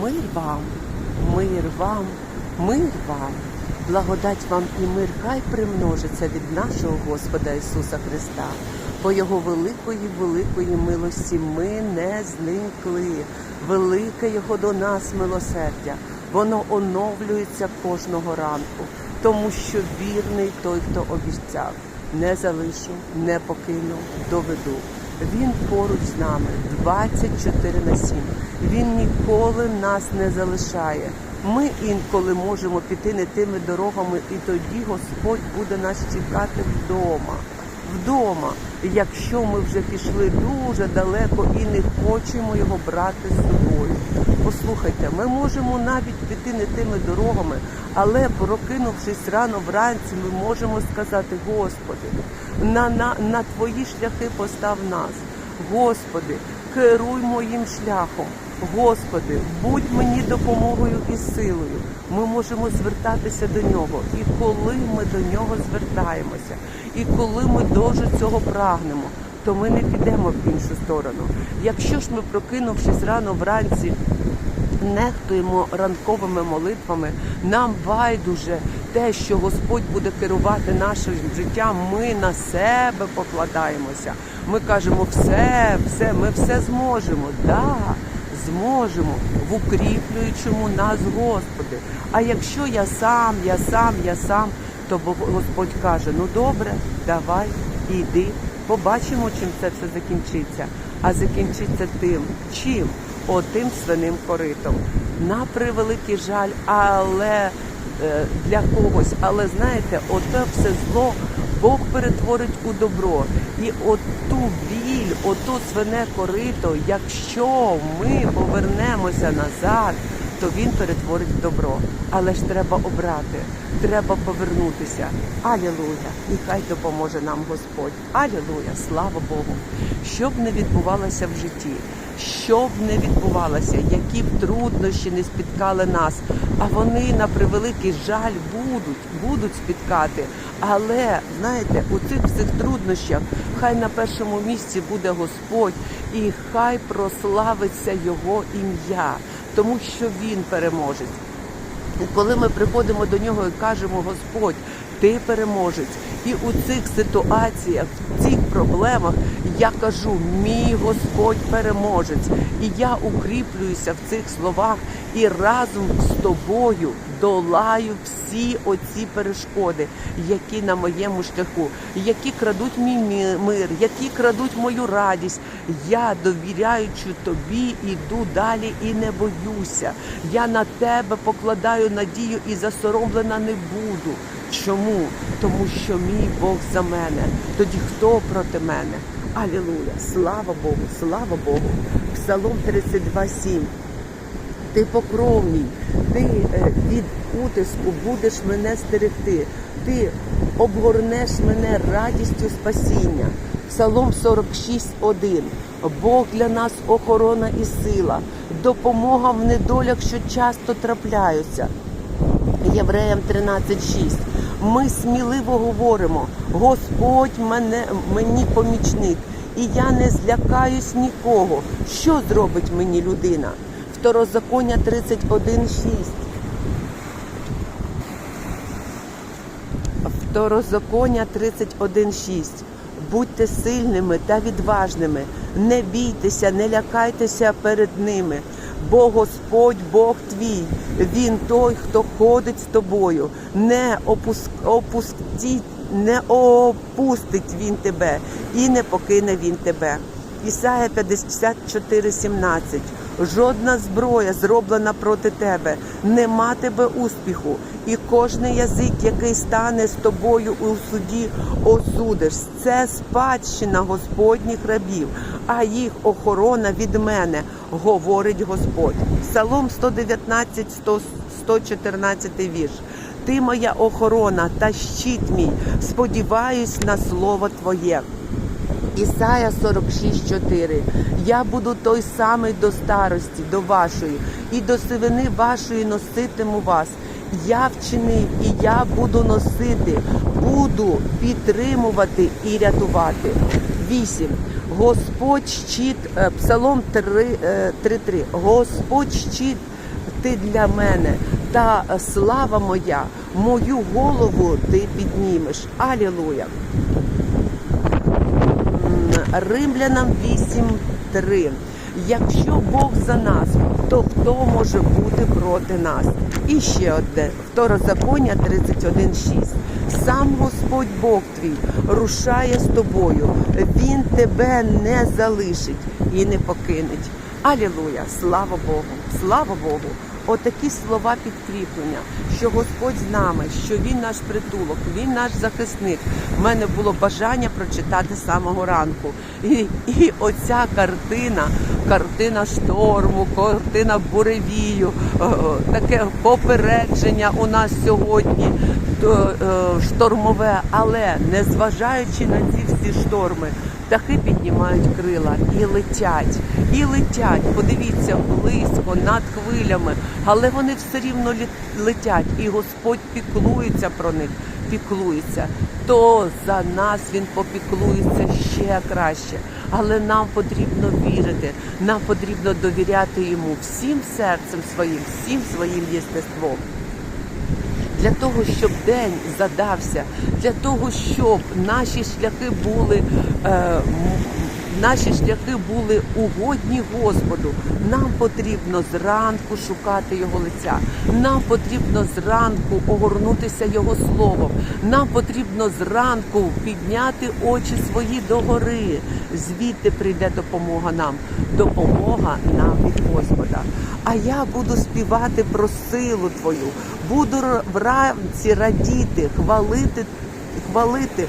Мир вам, мир вам, мир вам. Благодать вам і мир хай примножиться від нашого Господа Ісуса Христа. По Його великої, великої милості ми не зникли. Велике Його до нас милосердя. Воно оновлюється кожного ранку, тому що вірний той, хто обіцяв. Не залишу, не покину, доведу. Він поруч з нами 24 на 7. Він ніколи нас не залишає. Ми інколи можемо піти не тими дорогами, і тоді Господь буде нас чекати вдома. Вдома, якщо ми вже пішли дуже далеко і не хочемо його брати з собою. Послухайте, ми можемо навіть піти не тими дорогами, але прокинувшись рано вранці, ми можемо сказати: Господи, на, на, на твої шляхи постав нас. Господи, керуй моїм шляхом. Господи, будь мені допомогою і силою. Ми можемо звертатися до нього. І коли ми до нього звертаємося, і коли ми дуже цього прагнемо, то ми не підемо в іншу сторону. Якщо ж ми, прокинувшись рано вранці, нехтуємо ранковими молитвами, нам байдуже те, що Господь буде керувати нашим життям, ми на себе покладаємося. Ми кажемо, все, все, ми все зможемо. Да, зможемо в укріплюючому нас Господи. А якщо я сам, я сам, я сам, то Господь каже: ну добре, давай, іди, побачимо, чим це все закінчиться. А закінчиться тим, чим? Отим свиним коритом. На превеликий жаль, але е, для когось. Але знаєте, оте все зло Бог перетворить у добро. І оту біль, оту свине корито, якщо ми повернемося назад, то він перетворить в добро. Але ж треба обрати, треба повернутися. Алілуя! Хай допоможе нам Господь. Алілуя! Слава Богу! Що б не відбувалося в житті, що б не відбувалося, які б труднощі не спіткали нас, а вони на превеликий жаль будуть, будуть спіткати. Але знаєте, у цих всіх труднощах хай на першому місці буде Господь, і хай прославиться Його ім'я, тому що Він переможець. І коли ми приходимо до нього і кажемо, Господь, ти переможець. І у цих ситуаціях, в цих проблемах я кажу, мій Господь переможець. І я укріплююся в цих словах і разом з тобою долаю всі оці перешкоди, які на моєму шляху, які крадуть мій мир, які крадуть мою радість. Я довіряючи тобі, іду далі і не боюся. Я на тебе покладаю надію і засоромлена не буду. Чому? Тому що мій Бог за мене. Тоді хто проти мене? Алілуя! Слава Богу! Слава Богу! Псалом 32,7 ти покровний, ти е, від утиску будеш мене стерегти, ти обгорнеш мене радістю спасіння. Псалом 46,1. Бог для нас охорона і сила, допомога в недолях, що часто трапляються. Євреям 13.6. Ми сміливо говоримо: Господь мене, мені помічник, і я не злякаюсь нікого. Що зробить мені людина? Второзаконня 31.6. Второзаконня 31.6. Будьте сильними та відважними, не бійтеся, не лякайтеся перед ними, бо Господь Бог твій, Він той, хто ходить з тобою, не опуск... опустіть, не опустить він тебе і не покине він тебе. Ісая 54,17. Жодна зброя зроблена проти тебе, не матиме успіху, і кожний язик, який стане з тобою у суді, осудиш. Це спадщина Господніх рабів, а їх охорона від мене, говорить Господь. Псалом 119, 100, 114 вірш. Ти моя охорона та щит мій, сподіваюсь на слово Твоє. Ісая 46,4. Я буду той самий до старості, до вашої, і до сивини вашої носитиму вас. Я вчинив, і я буду носити, буду підтримувати і рятувати. 8. Господь щит, е, Псалом 3, е, 3.3. Господь щит ти для мене, та слава моя, мою голову ти піднімеш. Алілуя. Римлянам 8.3. Якщо Бог за нас, то хто може бути проти нас? І ще одне, Второзаконня 31.6. Сам Господь Бог твій рушає з тобою, Він тебе не залишить і не покинеть. Алілуя! Слава Богу! Слава Богу! Отакі слова підкріплення, що Господь з нами, що Він наш притулок, Він наш захисник. У мене було бажання прочитати з самого ранку. І, і оця картина, картина шторму, картина буревію, е, таке попередження у нас сьогодні е, штормове, але незважаючи на ці всі шторми, птахи піднімають крила і летять, і летять. Подивіться близько над хвилями, але вони все рівно летять, і Господь піклується про них, піклується. То за нас він попіклується ще краще. Але нам потрібно вірити, нам потрібно довіряти йому всім серцем своїм, всім своїм єстеством для того, щоб день задався, для того, щоб наші шляхи були. Е, Наші шляхи були угодні Господу. Нам потрібно зранку шукати Його лиця. Нам потрібно зранку огорнутися Його словом. Нам потрібно зранку підняти очі свої догори. Звідти прийде допомога нам. Допомога нам від Господа. А я буду співати про силу Твою, буду вранці радіти, хвалити, хвалити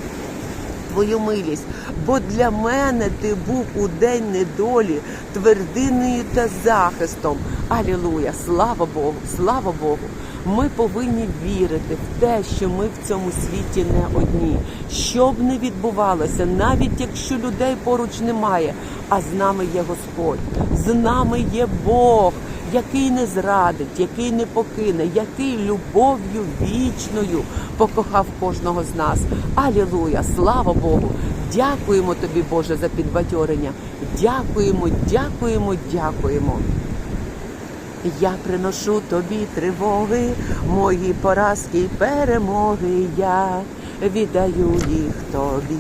твою милість, бо для мене ти був у день недолі твердиною та захистом. Алілуя! Слава Богу! Слава Богу! Ми повинні вірити в те, що ми в цьому світі не одні. Що б не відбувалося, навіть якщо людей поруч немає, а з нами є Господь, з нами є Бог який не зрадить, який не покине, який любов'ю вічною покохав кожного з нас. Алілуя! Слава Богу! Дякуємо тобі, Боже, за підбадьорення. Дякуємо, дякуємо, дякуємо. Я приношу тобі тривоги, мої поразки й перемоги. Я віддаю їх тобі.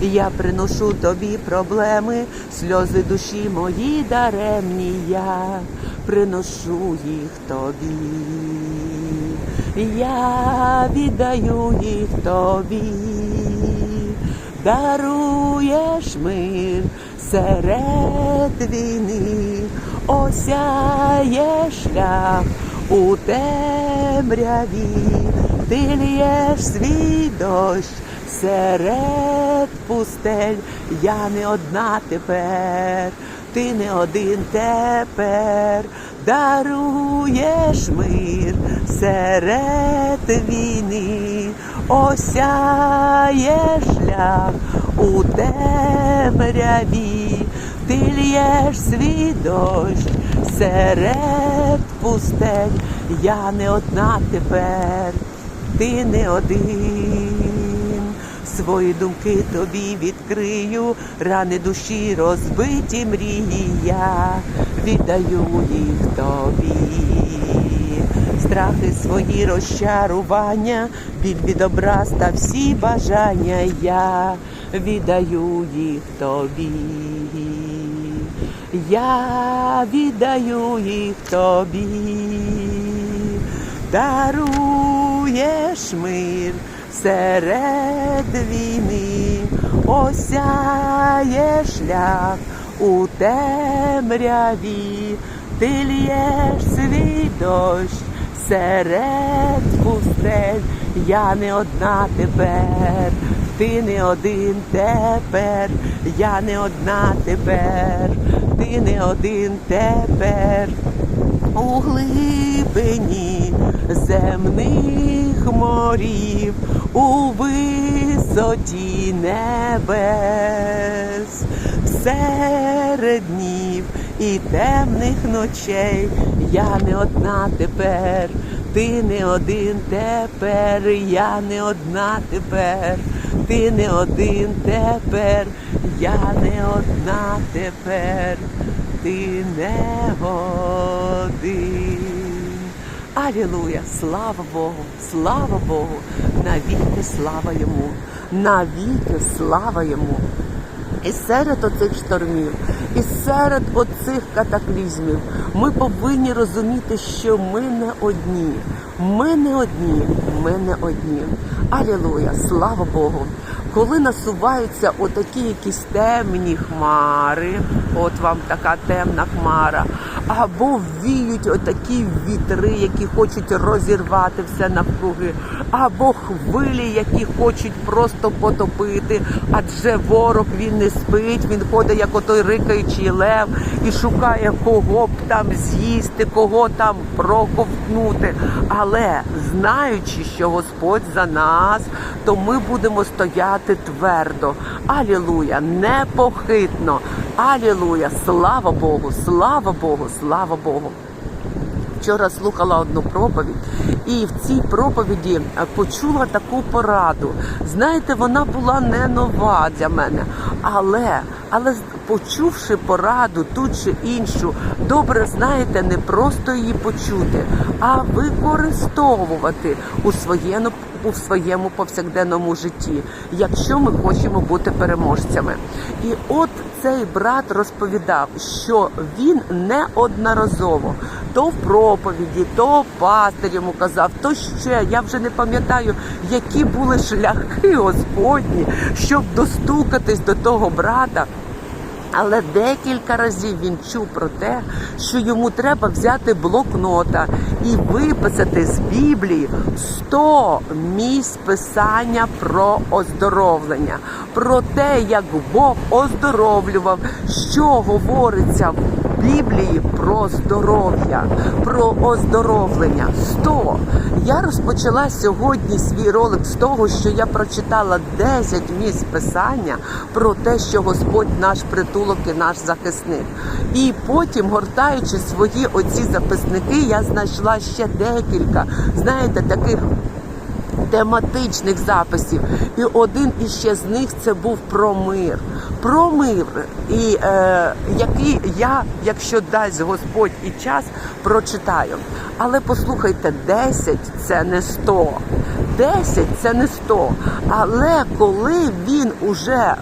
Я приношу тобі проблеми, сльози душі мої даремні. Я приношу їх тобі. Я віддаю їх тобі даруєш мир серед війни, осяє шлях у темряві, ти лєш свій дощ серед пустель, я не одна тепер, ти не один тепер, даруєш мир серед війни, осяє шлях у темряві, ти лєш свій дощ серед пустель, я не одна тепер, ти не один. Свої думки тобі відкрию, рани душі розбиті мрії, я віддаю їх тобі. Страхи свої розчарування, біль від образ та всі бажання, я віддаю їх тобі. Я віддаю їх тобі, даруєш мир серед війни, осяє шлях у темряві, ти лєш свій дощ серед пустель, я не одна тепер, ти не один тепер, я не одна тепер, ти не один тепер. У глибині земних морів, у висоті небес, серед днів і темних ночей я не одна тепер, ти не один тепер, я не одна тепер, ти не один тепер, я не одна тепер, ти не один. Алілуя! Слава Богу! Слава Богу! Навіки слава йому! Навіки слава йому! І серед оцих штормів, і серед оцих катаклізмів ми повинні розуміти, що ми не одні. Ми не одні, ми не одні. Алілуя, слава Богу. Коли насуваються отакі якісь темні хмари, от вам така темна хмара, або віють отакі вітри, які хочуть розірвати все навкруги, або хвилі, які хочуть просто потопити, адже ворог він не спить, він ходить як отой рикаючий лев і шукає кого б там з'їсти, кого там проковтнути. Але знаючи, що Господь за нас, то ми будемо стояти твердо. Алілуя, непохитно. Алілуя, слава Богу, слава Богу, слава Богу. Вчора слухала одну проповідь, і в цій проповіді е, почула таку пораду. Знаєте, вона була не нова для мене, але, але почувши пораду ту чи іншу, добре знаєте, не просто її почути, а використовувати у своєму у своєму повсякденному житті, якщо ми хочемо бути переможцями. І от цей брат розповідав, що він неодноразово то в проповіді, то пастир йому казав, то ще я вже не пам'ятаю, які були шляхи Господні, щоб достукатись до того брата. Але декілька разів він чув про те, що йому треба взяти блокнота і виписати з Біблії 100 місць писання про оздоровлення, про те, як Бог оздоровлював, що говориться в Біблії про здоров'я, про оздоровлення. 100. Я розпочала сьогодні свій ролик з того, що я прочитала 10 місць писання про те, що Господь наш притулок і наш захисник. І потім, гортаючи свої оці записники, я знайшла ще декілька, знаєте, таких тематичних записів. І один іще з них це був про мир. Про мир, і е, який я, якщо дасть Господь і час, прочитаю. Але послухайте, 10 це не 100. 10 це не 100. Але коли він уже е,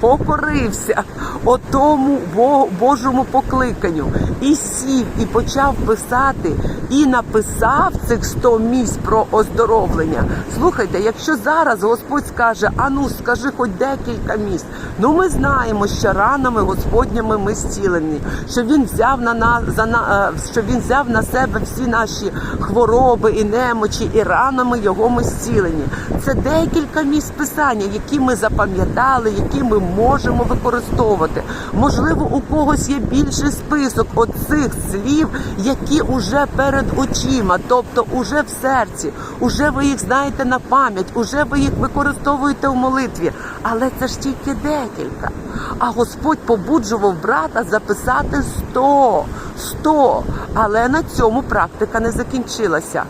покорився отому Бо- Божому покликанню і сів, і почав писати, і написав цих 100 місць про оздоровлення. Слухайте, якщо зараз Господь скаже, а ну скажи хоч декілька місць, ну ми знаємо, що ранами Господніми ми зцілені, що він взяв на нас за на е, що він взяв на себе всі наші хвороби і немочі, і ранами його ми зцілені. Це декілька місць писання, які ми запам'ятали, які ми можемо використовувати. Можливо, у когось є більший список оцих слів, які уже перед очима, тобто уже в серці, уже ви їх знаєте на пам'ять, уже ви їх використовуєте в молитві. Але це ж тільки декілька. А Господь побуджував брата записати 100, 100. Але на цьому практика не закінчилася.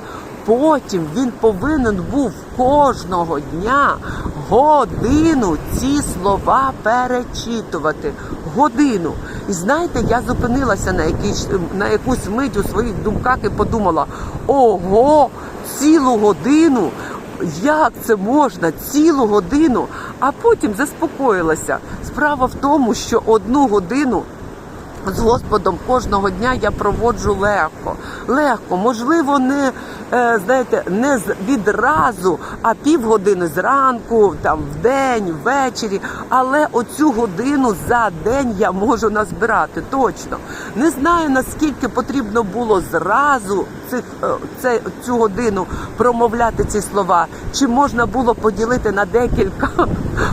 Потім він повинен був кожного дня годину ці слова перечитувати. Годину. І знаєте, я зупинилася на якийсь на якусь мить у своїх думках і подумала: ого, цілу годину. Як це можна цілу годину? А потім заспокоїлася. Справа в тому, що одну годину з Господом кожного дня я проводжу легко. Легко, можливо, не знаєте, не відразу, а півгодини зранку, там в день, ввечері. Але оцю годину за день я можу назбирати точно. Не знаю наскільки потрібно було зразу цих е, це, цю годину промовляти ці слова, чи можна було поділити на декілька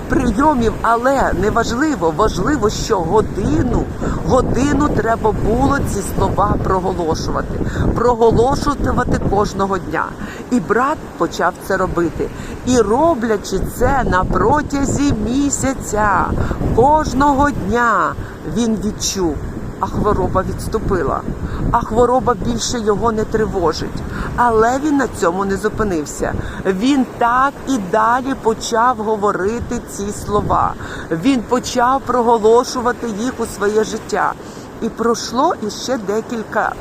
прийомів, але неважливо, важливо, що годину, годину треба було ці слова проголошувати, проголошувати кожного дня. І брат почав це робити. І роблячи це на протязі місяця, кожного дня він відчув. А хвороба відступила, а хвороба більше його не тривожить. Але він на цьому не зупинився. Він так і далі почав говорити ці слова. Він почав проголошувати їх у своє життя. І пройшло іще декілька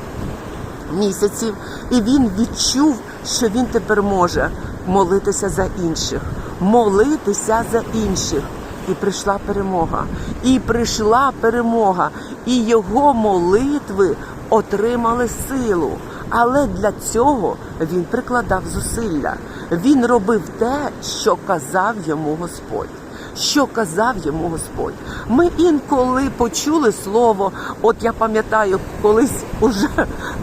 місяців, і він відчув, що він тепер може молитися за інших, молитися за інших. І прийшла перемога. І прийшла перемога. І його молитви отримали силу. Але для цього він прикладав зусилля. Він робив те, що казав йому Господь. Що казав йому Господь. Ми інколи почули слово, от я пам'ятаю, колись уже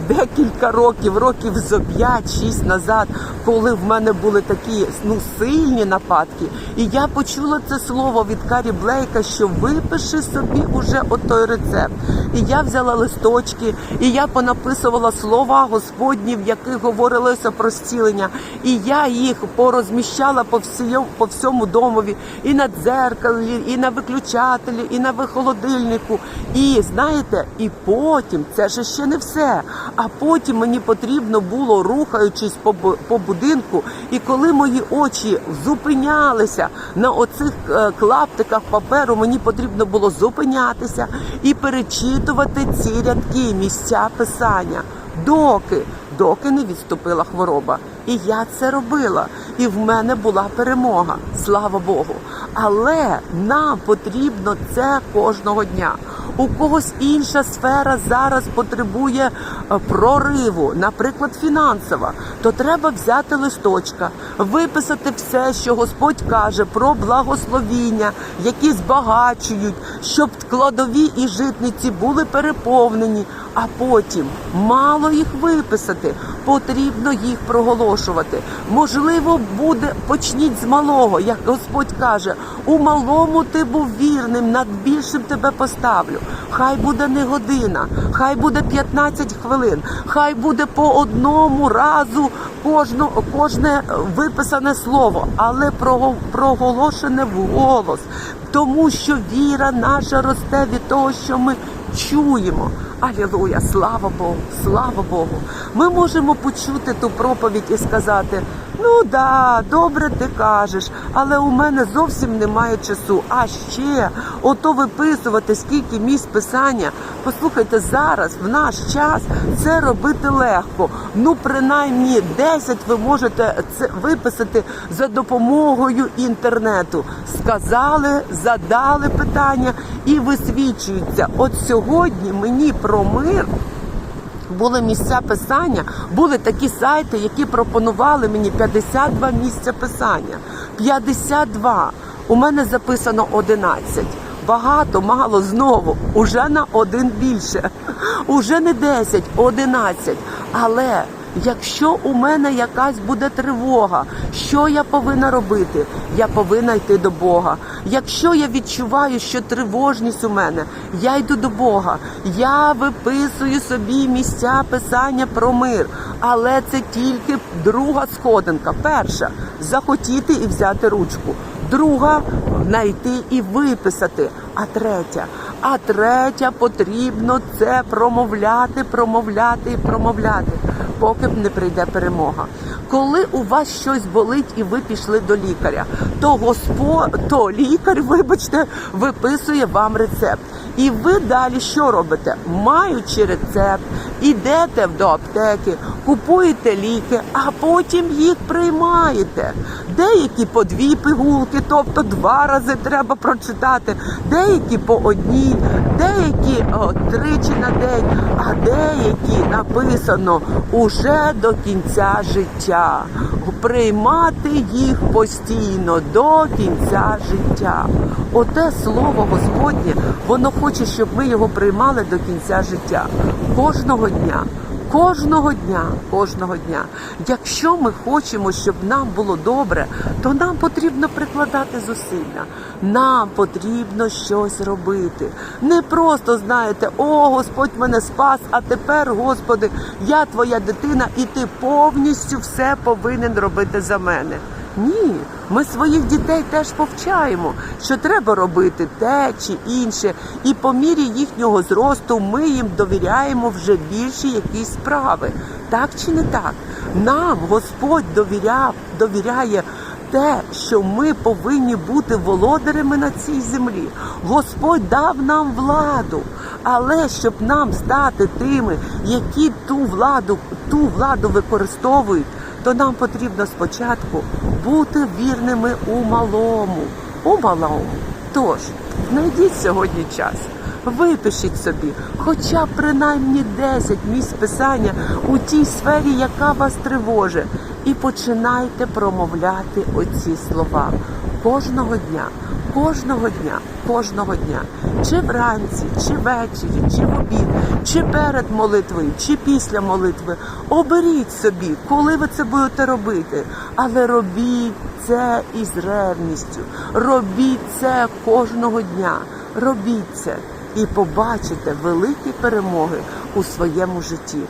декілька років, років зо 5-6 назад, коли в мене були такі ну, сильні нападки, і я почула це слово від Карі Блейка, що випиши собі уже от той рецепт. І я взяла листочки, і я понаписувала слова Господні, в яких говорилося про зцілення. І я їх порозміщала по всьому, по всьому домові, і на дзеркалі, і на виключателі, і на холодильнику. І знаєте, і потім це ж ще не все. А потім мені потрібно було, рухаючись по, по будинку, і коли мої очі зупинялися на оцих е, клаптиках паперу, мені потрібно було зупинятися і перечитувати ці рядки, місця писання, доки, доки не відступила хвороба. І я це робила. І в мене була перемога. Слава Богу. Але нам потрібно це кожного дня. У когось інша сфера зараз потребує е, прориву, наприклад, фінансова, то треба взяти листочка, виписати все, що Господь каже про благословіння, які збагачують, щоб кладові і житниці були переповнені. А потім мало їх виписати, потрібно їх проголошувати. Можливо, буде почніть з малого, як Господь каже, у малому ти був вірним, над більшим тебе поставлю. Хай буде не година, хай буде 15 хвилин, хай буде по одному разу кожно, кожне виписане слово, але прого- проголошене вголос, тому що віра наша росте від того, що ми чуємо. Алілуя, слава Богу, слава Богу. Ми можемо почути ту проповідь і сказати: ну да, добре ти кажеш, але у мене зовсім немає часу. А ще ото виписувати скільки місць писання. Послухайте, зараз в наш час це робити легко. Ну, принаймні 10 ви можете це виписати за допомогою інтернету. Сказали, задали питання і висвічуються. От сьогодні мені про мир були місця писання, були такі сайти, які пропонували мені 52 місця писання. 52. У мене записано 11. Багато, мало знову. Уже на один більше. Уже не 10, 11. Але якщо у мене якась буде тривога, що я повинна робити? Я повинна йти до Бога. Якщо я відчуваю, що тривожність у мене, я йду до Бога. Я виписую собі місця писання про мир. Але це тільки друга сходинка. Перша захотіти і взяти ручку. Друга знайти і виписати. А третя, а третя потрібно це промовляти, промовляти і промовляти, поки не прийде перемога. Коли у вас щось болить і ви пішли до лікаря, то госпо, то лікар, вибачте, виписує вам рецепт. І ви далі що робите? Маючи рецепт, ідете до аптеки, купуєте ліки, а потім їх приймаєте. Деякі по дві пігулки, тобто два рази треба прочитати, деякі по одній, деякі о, тричі на день, а деякі написано уже до кінця життя. Приймати їх постійно до кінця життя. Оте слово Господнє, воно хоче, щоб ми його приймали до кінця життя. Кожного дня. Кожного дня, кожного дня. Якщо ми хочемо, щоб нам було добре, то нам потрібно прикладати зусилля. Нам потрібно щось робити. Не просто знаєте, о, Господь мене спас, а тепер, Господи, я твоя дитина, і ти повністю все повинен робити за мене. Ні, ми своїх дітей теж повчаємо, що треба робити те чи інше, і по мірі їхнього зросту ми їм довіряємо вже більші якісь справи. Так чи не так? Нам Господь довіряв, довіряє те, що ми повинні бути володарями на цій землі. Господь дав нам владу, але щоб нам стати тими, які ту владу, ту владу використовують, то нам потрібно спочатку бути вірними у малому. У малому. Тож, знайдіть сьогодні час. Випишіть собі хоча б принаймні 10 місць писання у тій сфері, яка вас тривожить, і починайте промовляти оці слова кожного дня, кожного дня, кожного дня, чи вранці, чи ввечері, чи в обід, чи перед молитвою, чи після молитви. Оберіть собі, коли ви це будете робити, але робіть це із ревністю, робіть це кожного дня, робіть це і побачите великі перемоги у своєму житті.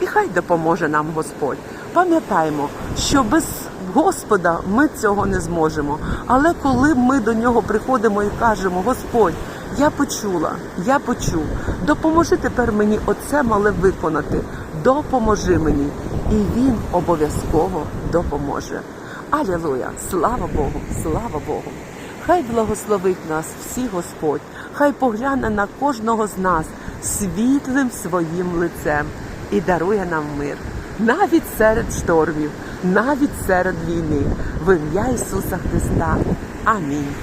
І хай допоможе нам Господь. Пам'ятаємо, що без Господа ми цього не зможемо. Але коли ми до нього приходимо і кажемо, Господь, я почула, я почув, допоможи тепер мені оце мале виконати. Допоможи мені, і він обов'язково допоможе. Алілуя! Слава Богу! Слава Богу! Хай благословить нас всі Господь, хай погляне на кожного з нас світлим своїм лицем і дарує нам мир навіть серед штормів, навіть серед війни, в ім'я Ісуса Христа. Амінь.